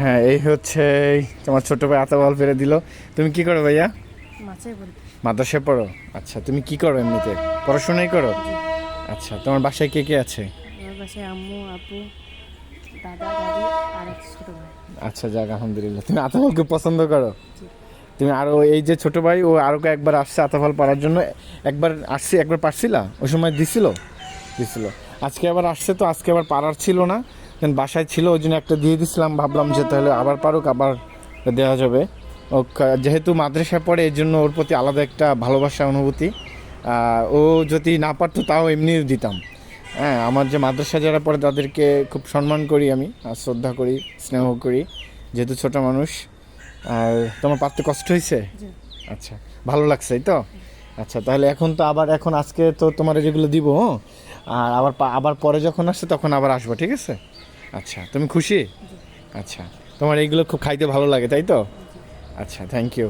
হ্যাঁ এই হচ্ছে তোমার ছোট ভাই আতা বল ফেলে দিল। তুমি কি করো ভাইয়া? মাদ্রাসায় পড়ো? আচ্ছা তুমি কি করো এমনিতে? পড়াশোনাই করো? আচ্ছা তোমার বাসায় কে কে আছে? আম্মু আপু দাদা দাদি আর ছোট ভাই। আচ্ছা যাক আলহামদুলিল্লাহ। তুমি আতাফলকে পছন্দ করো? তুমি আরও এই যে ছোট ভাই ও আরও একবার আসছে আতাফল পারার জন্য। একবার আসছে একবার পারছিলা? ওই সময় দিছিল? দিছিল। আজকে আবার আসছে তো আজকে আবার পাড়ার ছিল না। বাসায় ছিল ওই জন্য একটা দিয়ে দিছিলাম। ভাবলাম যে তাহলে আবার পারুক আবার দেওয়া যাবে। ও যেহেতু মাদ্রাসায় পড়ে এর জন্য ওর প্রতি আলাদা একটা ভালোবাসা অনুভূতি। ও যদি না পারতো তাও এমনি দিতাম। হ্যাঁ আমার যে মাদ্রাসা যারা পড়ে তাদেরকে খুব সম্মান করি আমি আর শ্রদ্ধা করি স্নেহ করি যেহেতু ছোট মানুষ। আর তোমার পারতে কষ্ট হয়েছে? আচ্ছা ভালো লাগছে তো? আচ্ছা তাহলে এখন তো আবার এখন আজকে তো তোমার যেগুলো দিব? আর আবার আবার পরে যখন আসছে তখন আবার আসব ঠিক আছে? আচ্ছা। তুমি খুশি? আচ্ছা। তোমার এইগুলো খুব খাইতে ভালো লাগে তাই তো? আচ্ছা থ্যাংক ইউ